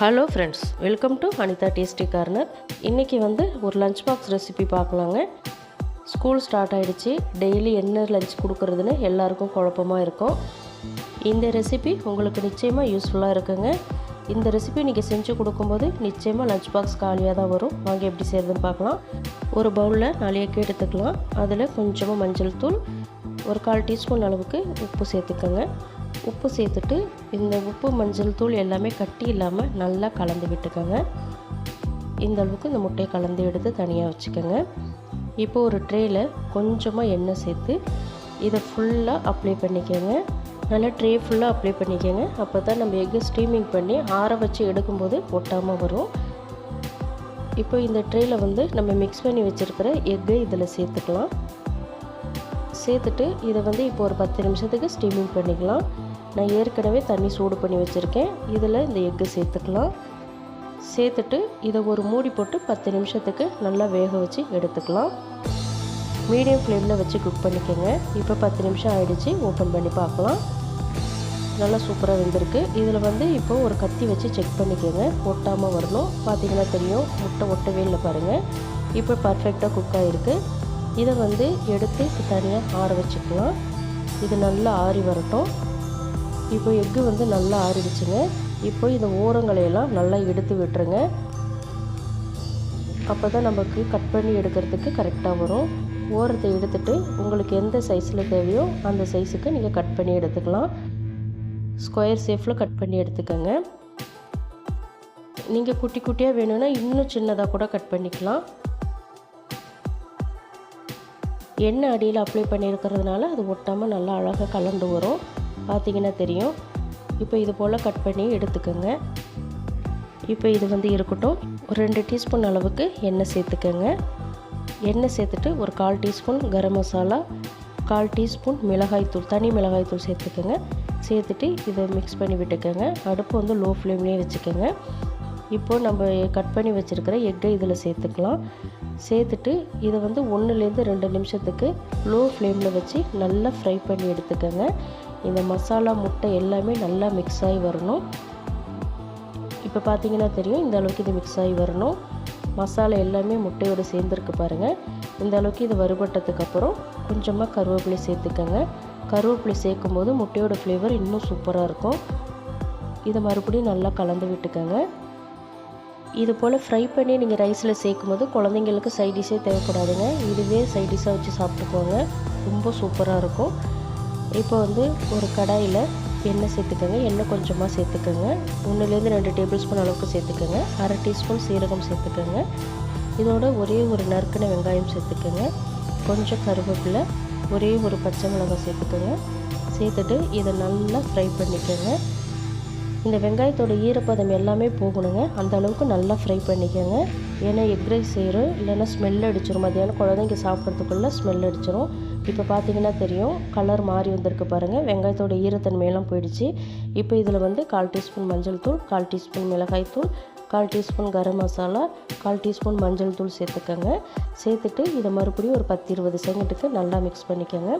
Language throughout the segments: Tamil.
Hello friends welcome to Anitha tasty corner இன்றைக்கி வந்து ஒரு லஞ்ச் பாக்ஸ் ரெசிபி பார்க்கலாங்க. ஸ்கூல் ஸ்டார்ட் ஆகிடுச்சு டெய்லி என்ன லஞ்ச் கொடுக்குறதுன்னு எல்லாருக்கும் குழப்பமாக இருக்கும். இந்த ரெசிபி உங்களுக்கு நிச்சயமாக யூஸ்ஃபுல்லாக இருக்குங்க. இந்த ரெசிபி நீங்கள் செஞ்சு கொடுக்கும்போது நிச்சயமாக லஞ்ச் பாக்ஸ் காலியாக தான் வரும். வாங்கி எப்படி செய்கிறதுன்னு பார்க்கலாம். ஒரு பவுலில் நாலு எக்கு எடுத்துக்கலாம். அதில் கொஞ்சமாக மஞ்சள் தூள் ஒரு கால் டீஸ்பூன் அளவுக்கு உப்பு சேர்த்துக்கோங்க. உப்பு சேர்த்துட்டு இந்த உப்பு மஞ்சள் தூள் எல்லாமே கட்டி இல்லாமல் நல்லா கலந்து விட்டுக்கோங்க. இந்த அளவுக்கு இந்த முட்டையை கலந்து எடுத்து தனியாக வச்சுக்கோங்க. இப்போ ஒரு ட்ரேயில் கொஞ்சமாக எண்ணெய் சேர்த்து இதை ஃபுல்லாக அப்ளை பண்ணிக்கோங்க. நல்லா ட்ரே ஃபுல்லாக அப்ளை பண்ணிக்கோங்க. அப்போ தான் நம்ம எக்கு ஸ்டீமிங் பண்ணி ஆற வச்சு எடுக்கும்போது ஒட்டாமல் வரும். இப்போ இந்த ட்ரேயில் வந்து நம்ம மிக்ஸ் பண்ணி வச்சுருக்கிற எக்கை இதில் சேர்த்துக்கலாம். சேர்த்துட்டு இதை வந்து இப்போ ஒரு பத்து நிமிஷத்துக்கு ஸ்டீமிங் பண்ணிக்கலாம். நான் ஏற்கனவே தண்ணி சூடு பண்ணி வச்சுருக்கேன். இதில் இந்த எக்கு சேர்த்துக்கலாம். சேர்த்துட்டு இதை ஒரு மூடி போட்டு பத்து நிமிஷத்துக்கு நல்லா வேக வச்சு எடுத்துக்கலாம். மீடியம் ஃப்ளேமில் வச்சு குக் பண்ணிக்கோங்க. இப்போ பத்து நிமிஷம் ஆகிடுச்சு ஓப்பன் பண்ணி பார்க்கலாம். நல்லா சூப்பராக வெந்திருக்கு. இதில் வந்து இப்போது ஒரு கத்தி வச்சு செக் பண்ணிக்கோங்க. ஒட்டாமல் வரணும். பார்த்தீங்கன்னா தெரியும். முட்டை ஒட்டவே இல்லை பாருங்கள் இப்போ பர்ஃபெக்டாக குக் ஆகிருக்கு இதை வந்து எடுத்து தனியாக ஆற வச்சுக்கலாம். இது நல்லா ஆறி வரட்டும். இப்போ எக்கு வந்து நல்லா ஆறிடுச்சுங்க. இப்போ இந்த ஓரங்களையெல்லாம் நல்லா எடுத்து விட்டுருங்க. அப்போ தான் நமக்கு கட் பண்ணி எடுக்கிறதுக்கு கரெக்டாக வரும். ஓரத்தை எடுத்துட்டு உங்களுக்கு எந்த சைஸில் தேவையோ அந்த சைஸுக்கு நீங்கள் கட் பண்ணி எடுத்துக்கலாம். ஸ்கொயர் ஷேஃபில் கட் பண்ணி எடுத்துக்கோங்க. நீங்கள் குட்டி குட்டியாக வேணும்னா இன்னும் சின்னதாக கூட கட் பண்ணிக்கலாம். எண்ணெய் அடியில் அப்ளை பண்ணியிருக்கிறதுனால அது ஒட்டாமல் நல்லா அழகாக கலண்டு வரும். பார்த்தீங்கன்னா தெரியும். இப்போ இது போல் கட் பண்ணி எடுத்துக்கோங்க. இப்போ இது வந்து இருக்கட்டும். ஒரு ரெண்டு டீஸ்பூன் அளவுக்கு எண்ணெய் சேர்த்துக்கோங்க. எண்ணெய் சேர்த்துட்டு ஒரு கால் டீஸ்பூன் கரம் மசாலா கால் டீஸ்பூன் மிளகாய்த்தூள் தனி மிளகாய்த்தூள் சேர்த்துக்கோங்க. சேர்த்துட்டு இதை மிக்ஸ் பண்ணி விட்டுக்கோங்க. அடுப்பு வந்து லோ ஃப்ளேம்லேயே வச்சுக்கோங்க. இப்போது நம்ம கட் பண்ணி வச்சுருக்கிற எக்கை இதில் சேர்த்துக்கலாம். சேர்த்துட்டு இதை வந்து ஒன்றுலேருந்து ரெண்டு நிமிஷத்துக்கு லோ ஃப்ளேமில் வச்சு நல்லா ஃப்ரை பண்ணி எடுத்துக்கோங்க. இந்த மசாலா முட்டை எல்லாமே நல்லா மிக்ஸ் ஆகி வரணும். இப்போ பார்த்தீங்கன்னா தெரியும் இந்த அளவுக்கு இது மிக்ஸ் ஆகி வரணும். மசாலா எல்லாமே முட்டையோடு சேர்ந்துருக்கு பாருங்கள் இந்த அளவுக்கு இது வறுபட்டதுக்கப்புறம் கொஞ்சமாக கருவேப்பிலை சேர்த்துக்கோங்க. கருவேப்பிலை சேர்க்கும் போது முட்டையோட ஃப்ளேவர் இன்னும் சூப்பராக இருக்கும். இதை மறுபடியும் நல்லா கலந்து விட்டுக்கோங்க. இது போல் ஃப்ரை பண்ணி நீங்கள் ரைஸில் சேர்க்கும் போது குழந்தைங்களுக்கு சைட் டிஷ்ஷே தேவைப்படாதுங்க. இதுவே சைட் டிஷ்ஷாக வச்சு சாப்பிட்டுக்கோங்க. ரொம்ப சூப்பராக இருக்கும். இப்போ வந்து ஒரு கடாயில் எண்ணெய் சேர்த்துக்கோங்க. எண்ணெய் கொஞ்சமாக சேர்த்துக்கோங்க. ஒன்றுலேருந்து ரெண்டு டேபிள் ஸ்பூன் அளவுக்கு சேர்த்துக்கோங்க. அரை டீஸ்பூன் சீரகம் சேர்த்துக்கோங்க. இதோட ஒரே ஒரு நறுக்கின வெங்காயம் சேர்த்துக்கோங்க. கொஞ்சம் கருவேப்பிலை ஒரே ஒரு பச்சை மிளகாய் சேர்த்துக்கோங்க. சேர்த்துட்டு இதை நல்லா ஃப்ரை பண்ணிக்கோங்க. இந்த வெங்காயத்தோட ஈரப்பதம் எல்லாமே போகணுங்க. அந்த அளவுக்கு நல்லா ஃப்ரை பண்ணிக்கோங்க. ஏன்னா எக் ரைஸ் செய்கிறோம் இல்லைன்னா ஸ்மெல் அடிச்சிடும் மதியானம் குழந்தைங்க சாப்பிட்றதுக்குள்ளே ஸ்மெல் அடிச்சிடும் இப்போ பார்த்தீங்கன்னா தெரியும். கலர் மாறி வந்திருக்கு பாருங்கள் வெங்காயத்தோட ஈரத்தன்மையெல்லாம் போயிடுச்சு. இப்போ இதில் வந்து கால் டீஸ்பூன் மஞ்சள் தூள் கால் டீஸ்பூன் மிளகாய் தூள் கால் டீஸ்பூன் கரம் மசாலா கால் டீஸ்பூன் மஞ்சள் தூள் சேர்த்துக்கோங்க. சேர்த்துட்டு இதை மறுபடியும் ஒரு பத்து இருபது செகண்டுக்கு நல்லா மிக்ஸ் பண்ணிக்கோங்க.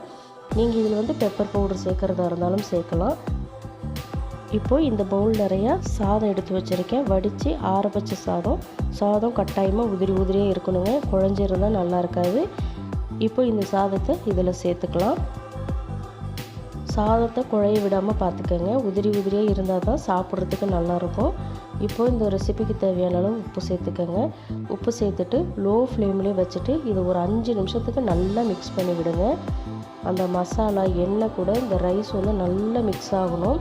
நீங்கள் இதில் வந்து பெப்பர் பவுடர் சேர்க்குறதா இருந்தாலும் சேர்க்கலாம். இப்போது இந்த பவுல் நிறையா சாதம் எடுத்து வச்சுருக்கேன். வடித்து ஆற வச்ச சாதம் சாதம் கட்டாயமாக உதிரி உதிரியாக இருக்கணுங்க. குழஞ்சிருந்தால் நல்லா இருக்காது. இப்போ இந்த சாதத்தை இதில் சேர்த்துக்கலாம். சாதத்தை குழைய விடாமல் பார்த்துக்கோங்க உதிரி உதிரியாக இருந்தால் தான் சாப்பிட்றதுக்கு நல்லாயிருக்கும் இப்போது இந்த ரெசிபிக்கு தேவையான அளவு உப்பு சேர்த்துக்கோங்க. உப்பு சேர்த்துட்டு லோ ஃப்ளேம்லேயே வச்சுட்டு இதை ஒரு அஞ்சு நிமிஷத்துக்கு நல்லா மிக்ஸ் பண்ணி விடுங்க. அந்த மசாலா எண்ணெய் கூட இந்த ரைஸ் வந்து நல்லா மிக்ஸ் ஆகணும்.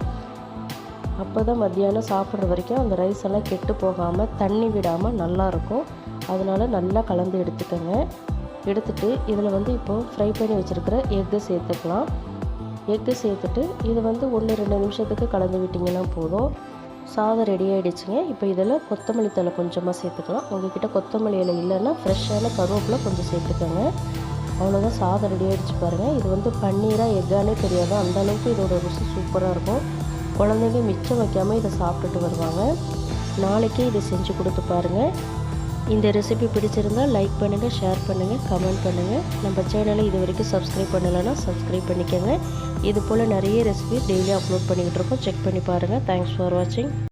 அப்போ தான் மத்தியானம் சாப்பிட்ற வரைக்கும் அந்த ரைஸ் எல்லாம் கெட்டு போகாமல் தண்ணி விடாமல் நல்லாயிருக்கும் அதனால் நல்லா கலந்து எடுத்துக்கோங்க. எடுத்துட்டு இதில் வந்து இப்போது ஃப்ரை பண்ணி வச்சுருக்கிற எக்கு சேர்த்துக்கலாம். எக்கு சேர்த்துட்டு இது வந்து ஒன்று ரெண்டு நிமிஷத்துக்கு கலந்து விட்டிங்கன்னா போதும். சாதம் ரெடி ஆகிடுச்சுங்க இப்போ இதில் கொத்தமல்லி தலை கொஞ்சமாக சேர்த்துக்கலாம். உங்கள்கிட்ட கொத்தமல்லி இலை இல்லைன்னா ஃப்ரெஷ்ஷான கருவேப்பிலை கொஞ்சம் சேர்த்துக்கோங்க. அவ்வளோதான் சாதம் ரெடி ஆகிடுச்சு பாருங்கள் இது வந்து பன்னீராக எக்கானே தெரியாது. அந்தளவுக்கு இதோட ருசி சூப்பராக இருக்கும். குழந்தைங்க மிச்சம் வைக்காமல் இதை சாப்பிட்டுட்டு வருவாங்க. நாளைக்கே இதை செஞ்சு கொடுத்து பாருங்கள் இந்த ரெசிபி பிடிச்சிருந்தால் லைக் பண்ணுங்கள் ஷேர் பண்ணுங்கள் கமெண்ட் பண்ணுங்கள் நம்ம சேனலை இது வரைக்கும் சப்ஸ்கிரைப் பண்ணலைன்னா சப்ஸ்கிரைப் பண்ணிக்கோங்க. இது போல் நிறைய ரெசிபி டெய்லி அப்லோட் பண்ணிக்கிட்டு இருக்கோம். செக் பண்ணி பாருங்கள் தேங்க்ஸ் ஃபார் வாட்சிங்